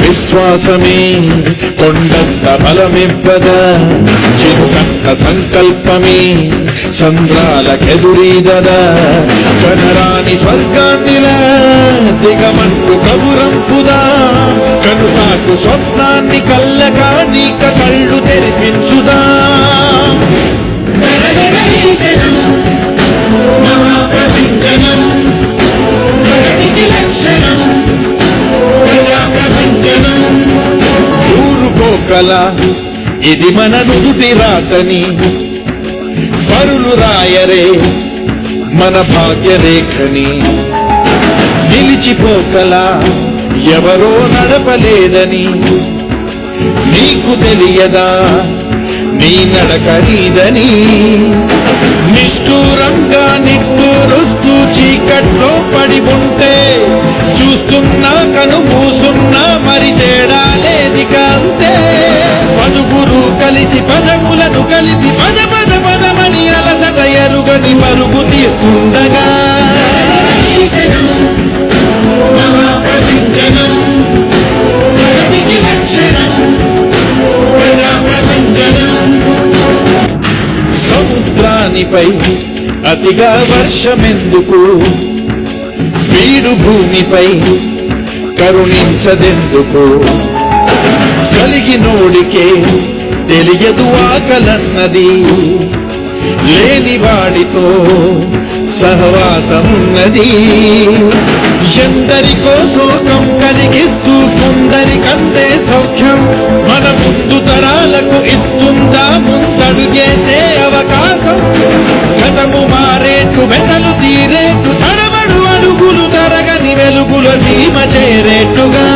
విశ్వాసమే కొండంత బలమివ్వద చిరుకంత సంకల్పమే చంద్రాలకెదురీదద. కనరాని స్వర్గాన్నిలా దిగమంటు కబురంపుదా కనుసాకు స్వప్నాన్ని కళ్ళగా నీక కళ్ళు తెరిపించుదా. ఊరుకోకల ఇది మన నుదుటి రాతని. పరులు రాయరే మన భాగ్యరేఖని. నిలిచిపోకల ఎవరో నడపలేదని. నీకు తెలియదా? నీ నడక నీదని. నిష్ఠూరంగా నిట్టూరుస్తూ చీకట్లో పడి ఉంటే చూస్తున్నా కను మూసున్నా మరి కలిసి కలిపి పద పద పదమని అలసట ఎరుగని పరుగు తీస్తుండగా. సముద్రానిపై అతిగా వర్షమెందుకు? వీడు భూమిపై కరుణించదెందుకు కలిగినోడికే తెలియదు ఆకలన్నది లేని వాడితో సహవాసమున్నది. ఎందరికో శోకం కలిగిస్తూ కొందరికందే సౌఖ్యం మన ముందు తరాలకు ఇస్తుందా ముందడుగేసే అవకాశం. గతము మారేట్టు వెతలు తీరేట్టు తరబడు అడుగులు తరగని వెలుగుల సీమ చేరేట్టుగా